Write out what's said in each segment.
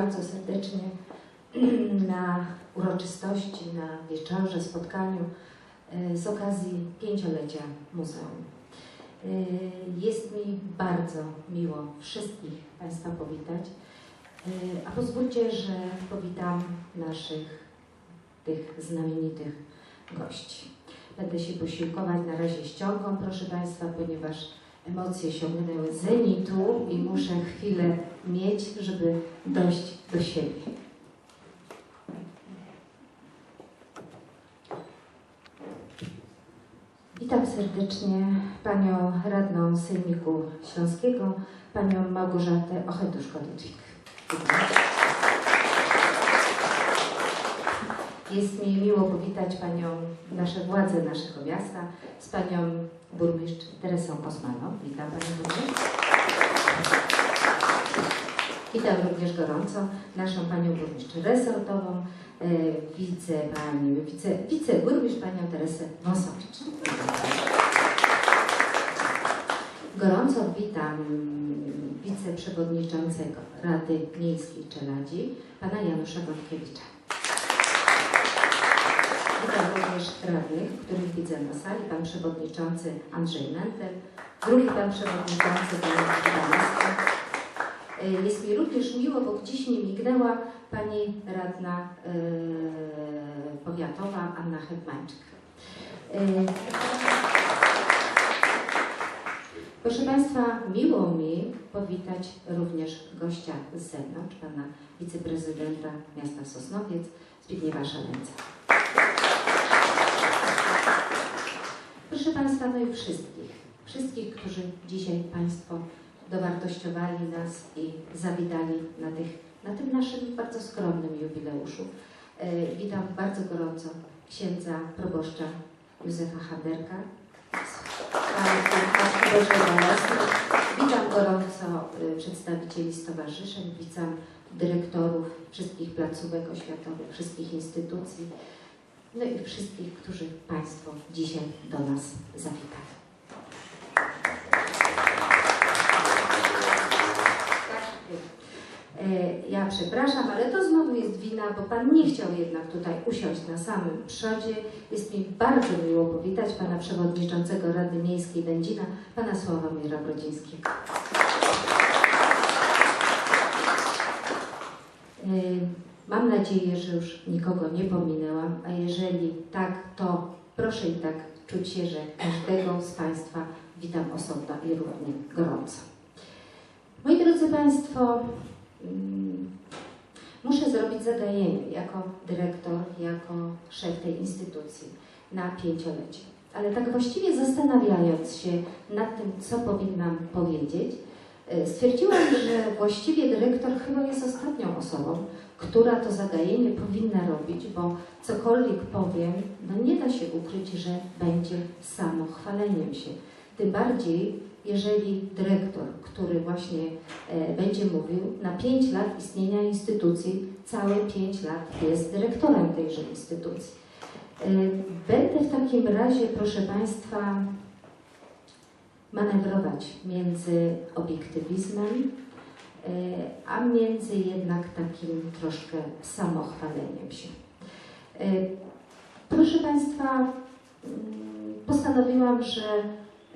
bardzo, serdecznie na uroczystości, na wieczorze, spotkaniu e, z okazji pięciolecia muzeum. E, Jest mi bardzo miło wszystkich Państwa powitać, E, a pozwólcie, że powitam naszych tych znamienitych gości. Będę się posiłkować na razie ściągą, proszę Państwa, ponieważ emocje sięgnęły zenitu i muszę chwilę mieć, żeby dojść do siebie. Witam serdecznie Panią Radną Sejmiku Śląskiego, Panią Małgorzatę Ocheduszko-Ludwik. Jest mi miło powitać Panią, nasze władze naszego miasta z Panią Burmistrz Teresą Osmaną. Witam Panią Burmistrz. Witam również gorąco naszą Panią Burmistrz resortową, e, wice, pani, wice, wiceburmistrz Panią Teresę Wąsowicz. Gorąco witam wiceprzewodniczącego Rady Miejskiej Czeladzi, Pana Janusza Wątkiewicza. Witam również radnych, których widzę na sali, Pan Przewodniczący Andrzej Mentel, drugi Pan Przewodniczący Pan Damasky. Jest mi również miło, bo dziś nie mignęła Pani Radna e, Powiatowa Anna Hetmańczyk. E, Proszę Państwa, miło mi powitać również gościa z zewnątrz, Pana Wiceprezydenta Miasta Sosnowiec, Zbigniewa Szaleńca. I wszystkich, wszystkich, którzy dzisiaj Państwo dowartościowali nas i zawitali na, tych, na tym naszym bardzo skromnym jubileuszu. E, Witam bardzo gorąco księdza proboszcza Józefa Handerka. Witam gorąco y, przedstawicieli stowarzyszeń, witam dyrektorów wszystkich placówek oświatowych, wszystkich instytucji, no i wszystkich, którzy Państwo dzisiaj do nas zawitali. E, Ja przepraszam, ale to znowu jest wina, bo Pan nie chciał jednak tutaj usiąść na samym przodzie. Jest mi bardzo miło powitać Pana Przewodniczącego Rady Miejskiej Będzina, Pana Sławomira Brodzińskiego. Mam nadzieję, że już nikogo nie pominęłam, a jeżeli tak, to proszę i tak czuć się, że każdego z Państwa witam osobno i równie gorąco. Moi drodzy Państwo, mm, muszę zrobić zagajenie jako dyrektor, jako szef tej instytucji na pięciolecie. Ale tak właściwie zastanawiając się nad tym, co powinnam powiedzieć, e, stwierdziłam, że właściwie dyrektor chyba jest ostatnią osobą, która to zagajenie powinna robić, bo cokolwiek powiem, no nie da się ukryć, że będzie samo chwaleniem się. Tym bardziej, jeżeli dyrektor, który właśnie e, będzie mówił, na 5 lat istnienia instytucji, całe 5 lat jest dyrektorem tejże instytucji. E, Będę w takim razie, proszę Państwa, manewrować między obiektywizmem, a między jednak takim troszkę samochwaleniem się. E, Proszę Państwa, mm, postanowiłam, że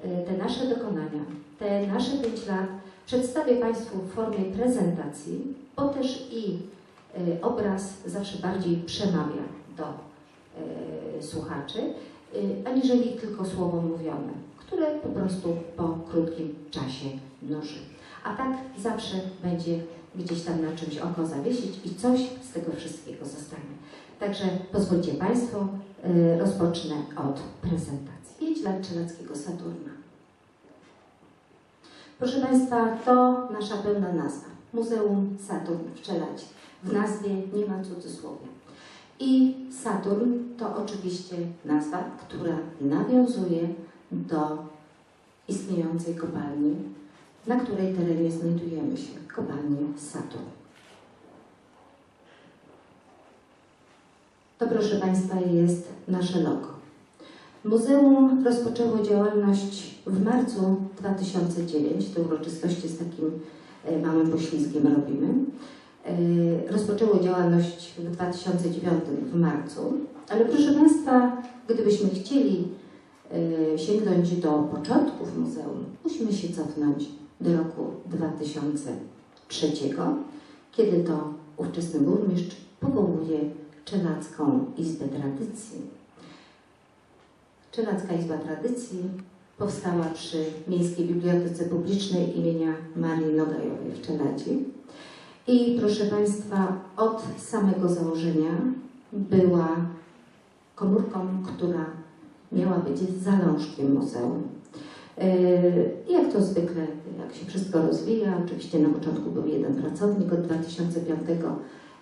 e, te nasze dokonania, te nasze pięć lat przedstawię Państwu w formie prezentacji, bo też i e, obraz zawsze bardziej przemawia do e, słuchaczy, e, aniżeli tylko słowo mówione, które po prostu po krótkim czasie nuży. A tak zawsze będzie gdzieś tam na czymś oko zawiesić i coś z tego wszystkiego zostanie. Także pozwólcie Państwo, y, rozpocznę od prezentacji. 5 lat Czeladskiego Saturna. Proszę Państwa, to nasza pełna nazwa. Muzeum Saturn w Czeladzie. W nazwie nie ma cudzysłowia. I Saturn to oczywiście nazwa, która nawiązuje do istniejącej kopalni, na której terenie znajdujemy się, kopalni Saturn. To proszę Państwa jest nasze logo. Muzeum rozpoczęło działalność w marcu 2009. Te uroczystości z takim e, Małym Poślizgiem robimy. E, Rozpoczęło działalność w 2009 w marcu, ale proszę Państwa, gdybyśmy chcieli e, sięgnąć do początków muzeum, musimy się cofnąć do roku 2003, kiedy to ówczesny burmistrz powołuje Czelacką Izbę Tradycji. Czelacka Izba Tradycji powstała przy Miejskiej Bibliotece Publicznej imienia Marii Nogajowej w Czeladzie. I proszę Państwa, od samego założenia była komórką, która miała być zalążkiem muzeum. Yy, Jak to zwykle, jak się wszystko rozwija, oczywiście na początku był jeden pracownik, od 2005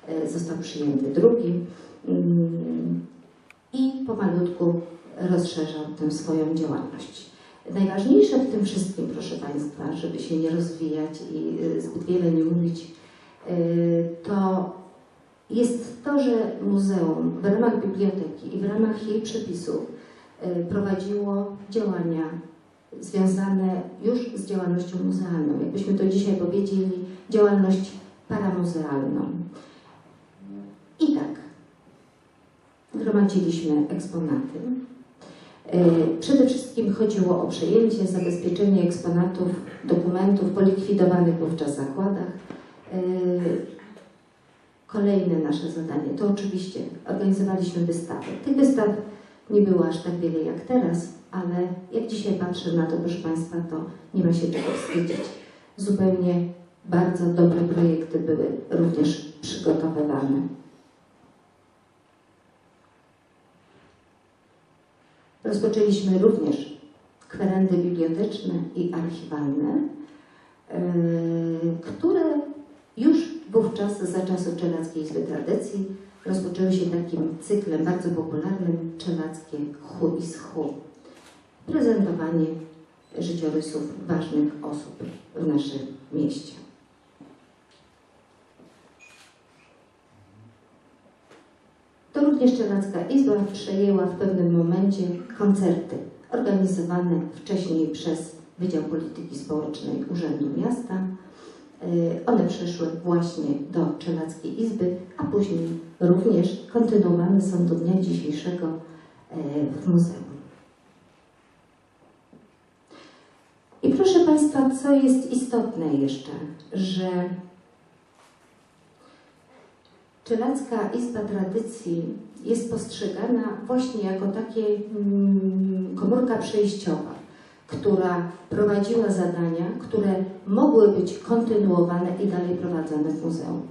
yy, został przyjęty drugi yy, i pomalutku rozszerzał tę swoją działalność. Najważniejsze w tym wszystkim, proszę Państwa, żeby się nie rozwijać i zbyt wiele nie mówić, to jest to, że muzeum w ramach biblioteki i w ramach jej przepisów prowadziło działania związane już z działalnością muzealną. Jakbyśmy to dzisiaj powiedzieli, działalność paramuzealną. I tak, gromadziliśmy eksponaty. Przede wszystkim chodziło o przejęcie, zabezpieczenie eksponatów, dokumentów polikwidowanych wówczas zakładach. Kolejne nasze zadanie to oczywiście organizowaliśmy wystawy. Tych wystaw nie było aż tak wiele jak teraz, ale jak dzisiaj patrzę na to, proszę Państwa, to nie ma się czego wstydzić. Zupełnie bardzo dobre projekty były również przygotowywane. Rozpoczęliśmy również kwerendy biblioteczne i archiwalne, yy, które już wówczas za czasu Czelackiej Izby Tradycji rozpoczęły się takim cyklem bardzo popularnym Czelackie Hu i Schu. Prezentowanie życiorysów ważnych osób w naszym mieście. To również Czelacka Izba przejęła w pewnym momencie koncerty organizowane wcześniej przez Wydział Polityki Społecznej Urzędu Miasta. Y, One przeszły właśnie do Czelackiej Izby, a później również kontynuowane są do dnia dzisiejszego y, w muzeum. I proszę Państwa, co jest istotne jeszcze, że Czelacka Izba Tradycji jest postrzegana właśnie jako takie mm, komórka przejściowa, która prowadziła zadania, które mogły być kontynuowane i dalej prowadzone w muzeum.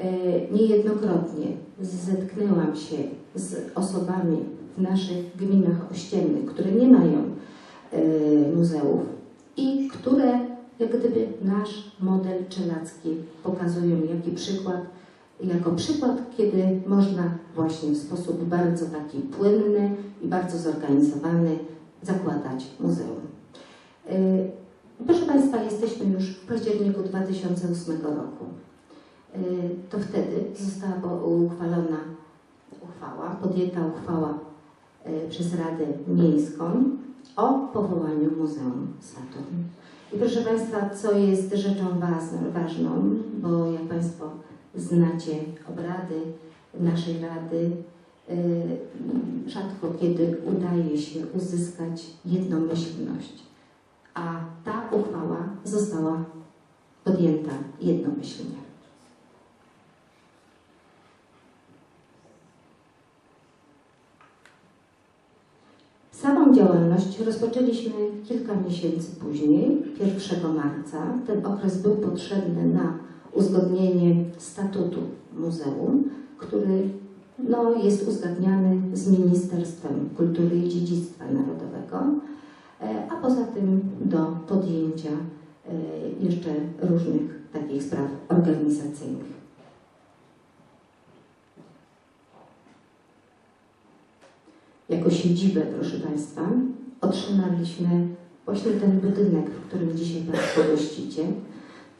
E, Niejednokrotnie zetknęłam się z osobami w naszych gminach ościennych, które nie mają e, muzeów i które jak gdyby nasz model czelacki pokazują, jaki przykład jako przykład, kiedy można właśnie w sposób bardzo taki płynny i bardzo zorganizowany zakładać muzeum. Yy, Proszę Państwa, jesteśmy już w październiku 2008 roku. Yy, To wtedy została uchwalona uchwała, podjęta uchwała yy, przez Radę Miejską o powołaniu Muzeum Saturn. I proszę Państwa, co jest rzeczą ważną- bo jak Państwo znacie obrady naszej Rady, y, rzadko kiedy udaje się uzyskać jednomyślność, a ta uchwała została podjęta jednomyślnie. Samą działalność rozpoczęliśmy kilka miesięcy później, 1 marca. Ten okres był potrzebny na uzgodnienie statutu muzeum, który no, jest uzgadniany z Ministerstwem Kultury i Dziedzictwa Narodowego, e, a poza tym do podjęcia e, jeszcze różnych takich spraw organizacyjnych. Jako siedzibę, proszę Państwa, otrzymaliśmy właśnie ten budynek, w którym dzisiaj Państwo gościcie.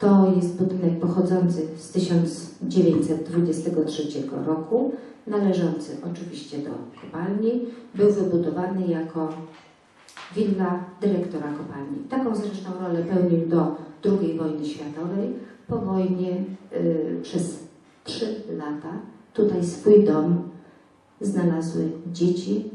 To jest budynek pochodzący z 1923 roku, należący oczywiście do kopalni. Był wybudowany jako willa dyrektora kopalni. Taką zresztą rolę pełnił do II wojny światowej. Po wojnie y, przez trzy lata tutaj swój dom znalazły dzieci,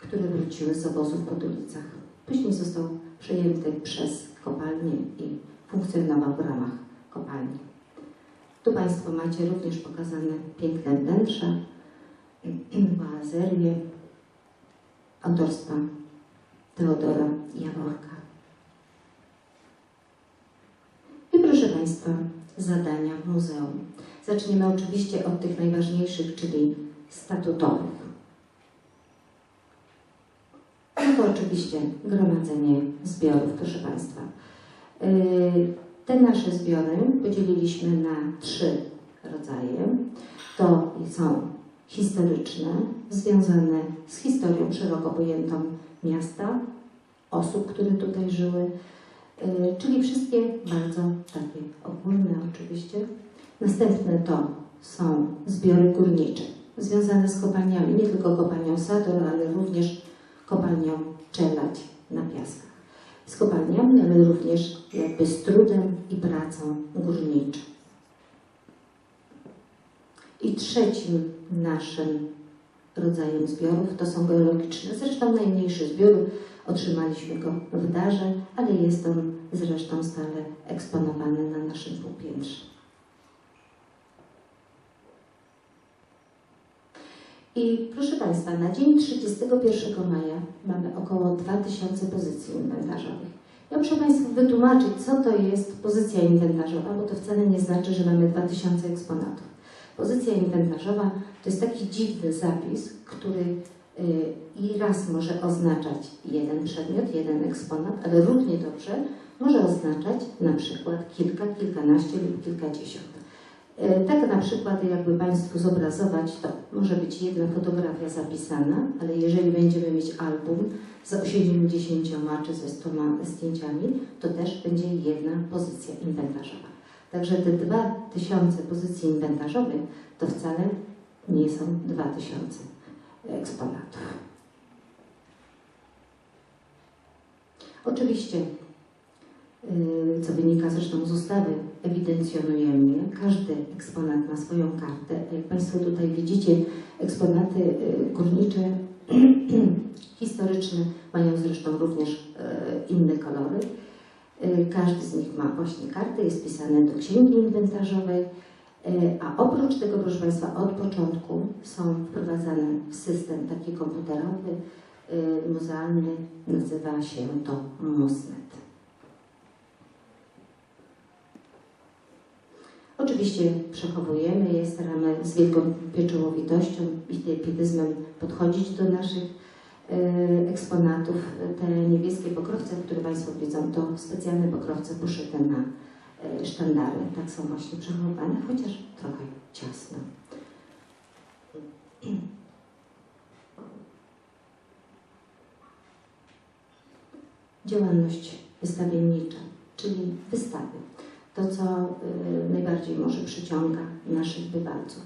które wróciły z obozów w Podulicach. Później został przejęty przez kopalnię i funkcjonował w ramach kopalni. Tu Państwo macie również pokazane piękne wnętrza, boazerię autorstwa Teodora Jaworka. I proszę Państwa, zadania w muzeum. Zaczniemy oczywiście od tych najważniejszych, czyli statutowych. No to oczywiście gromadzenie zbiorów, proszę Państwa. Yy, Te nasze zbiory podzieliliśmy na trzy rodzaje. To są historyczne, związane z historią szeroko pojętą miasta, osób, które tutaj żyły, yy, czyli wszystkie bardzo takie ogólne oczywiście. Następne to są zbiory górnicze, związane z kopalniami, nie tylko kopalnią Sador, ale również kopalnią Czelać na Piaskach. Z kopalniami, ale również jakby z trudem i pracą górniczą. I trzecim naszym rodzajem zbiorów to są geologiczne. Zresztą najmniejszy zbiór, otrzymaliśmy go w darze, ale jest on zresztą stale eksponowany na naszym półpiętrze. I proszę Państwa, na dzień 31 maja mamy około 2000 pozycji inwentarzowych. Ja muszę Państwu wytłumaczyć, co to jest pozycja inwentarzowa, bo to wcale nie znaczy, że mamy 2000 eksponatów. Pozycja inwentarzowa to jest taki dziwny zapis, który y, i raz może oznaczać jeden przedmiot, jeden eksponat, ale równie dobrze może oznaczać na przykład kilka, kilkanaście lub kilkadziesiąt. E, Tak na przykład, jakby Państwu zobrazować, to może być jedna fotografia zapisana, ale jeżeli będziemy mieć album z 80 czy ze 100 zdjęciami, to też będzie jedna pozycja inwentarzowa. Także te 2000 pozycji inwentarzowych to wcale nie są 2000 eksponatów. Oczywiście Yy, co wynika zresztą z ustawy, ewidencjonujemy je. Każdy eksponat ma swoją kartę. Jak Państwo tutaj widzicie, eksponaty yy, górnicze, historyczne mają zresztą również yy, inne kolory. Każdy z nich ma właśnie kartę, jest wpisany do księgi inwentarzowej, a oprócz tego, proszę Państwa, od początku są wprowadzane w system taki komputerowy, muzealny, nazywa się to MUSNET. Oczywiście przechowujemy je, staramy z wielką pieczołowitością i pietyzmem podchodzić do naszych e, eksponatów. Te niebieskie pokrowce, które Państwo widzą, to specjalne pokrowce poszyte na e, sztandary. Tak są właśnie przechowywane, chociaż trochę ciasno. Działalność wystawiennicza, czyli wystawy to, co y, najbardziej może przyciąga naszych bywalców.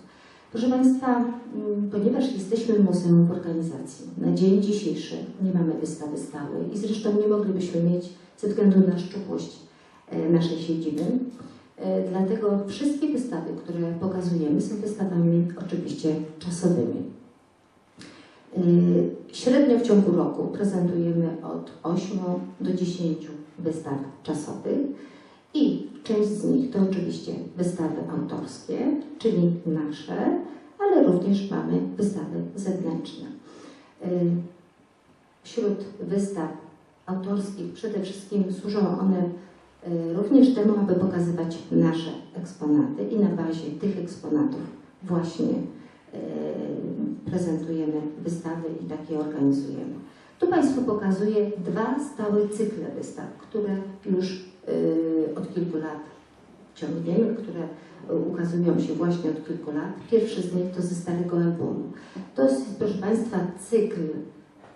Proszę Państwa, mm, ponieważ jesteśmy muzeum w organizacji, na dzień dzisiejszy nie mamy wystawy stałej i zresztą nie moglibyśmy mieć ze względu na szczupłość e, naszej siedziby. E, dlatego wszystkie wystawy, które pokazujemy, są wystawami oczywiście czasowymi. E, średnio w ciągu roku prezentujemy od 8 do 10 wystaw czasowych i część z nich to oczywiście wystawy autorskie, czyli nasze, ale również mamy wystawy zewnętrzne. Y, wśród wystaw autorskich przede wszystkim służą one y, również temu, aby pokazywać nasze eksponaty i na bazie tych eksponatów właśnie y, prezentujemy wystawy i takie organizujemy. Tu Państwu pokazuję dwa stałe cykle wystaw, które już od kilku lat ciągniemy, które ukazują się właśnie od kilku lat. Pierwszy z nich to ze starego albumu. To jest, proszę Państwa, cykl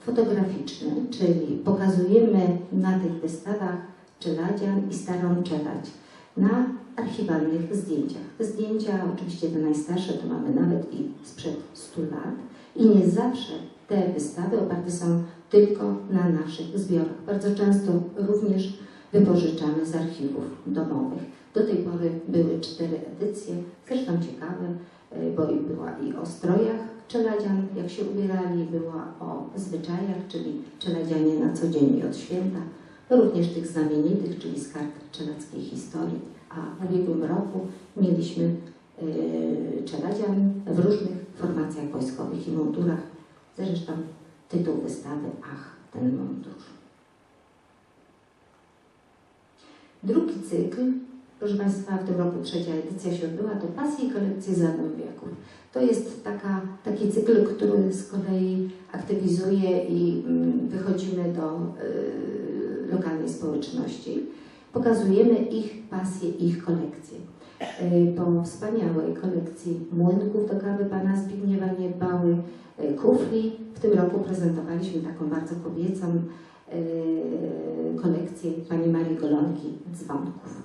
fotograficzny, czyli pokazujemy na tych wystawach czeladzian i starą czelać na archiwalnych zdjęciach. Zdjęcia, oczywiście te najstarsze, to mamy nawet i sprzed 100 lat i nie zawsze te wystawy oparte są tylko na naszych zbiorach. Bardzo często również wypożyczamy z archiwów domowych. Do tej pory były cztery edycje, zresztą ciekawe, y, bo i była i o strojach czeladzian, jak się ubierali, była o zwyczajach, czyli czeladzianie na co dzień i od święta, również tych znamienitych, czyli z kart czelackiej historii. A w ubiegłym roku mieliśmy y, czeladzian w różnych formacjach wojskowych i mundurach. Zresztą tytuł wystawy Ach, ten mundur. Drugi cykl, proszę Państwa, w tym roku trzecia edycja się odbyła, to Pasje i kolekcje zadum wieków. To jest taka, taki cykl, który z kolei aktywizuje i mm, wychodzimy do y, lokalnej społeczności. Pokazujemy ich pasje, ich kolekcje. Y, po wspaniałej kolekcji młynków do kawy pana Zbigniewa Niebały, y, kufli. W tym roku prezentowaliśmy taką bardzo kobiecą kolekcję pani Marii Golonki dzwonków.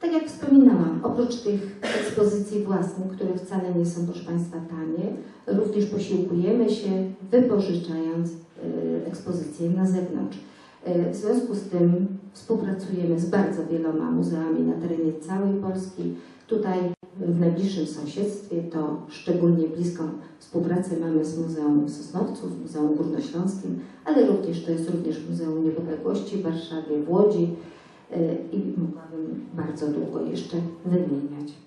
Tak jak wspominałam, oprócz tych ekspozycji własnych, które wcale nie są, proszę Państwa, tanie, również posiłkujemy się wypożyczając y, ekspozycje na zewnątrz. Y, W związku z tym współpracujemy z bardzo wieloma muzeami na terenie całej Polski. Tutaj w najbliższym sąsiedztwie to szczególnie bliską współpracę mamy z Muzeum Sosnowców, Muzeum Górnośląskim, ale również to jest również Muzeum Niepodległości w Warszawie, w Łodzi y, i mogłabym bardzo długo jeszcze wymieniać.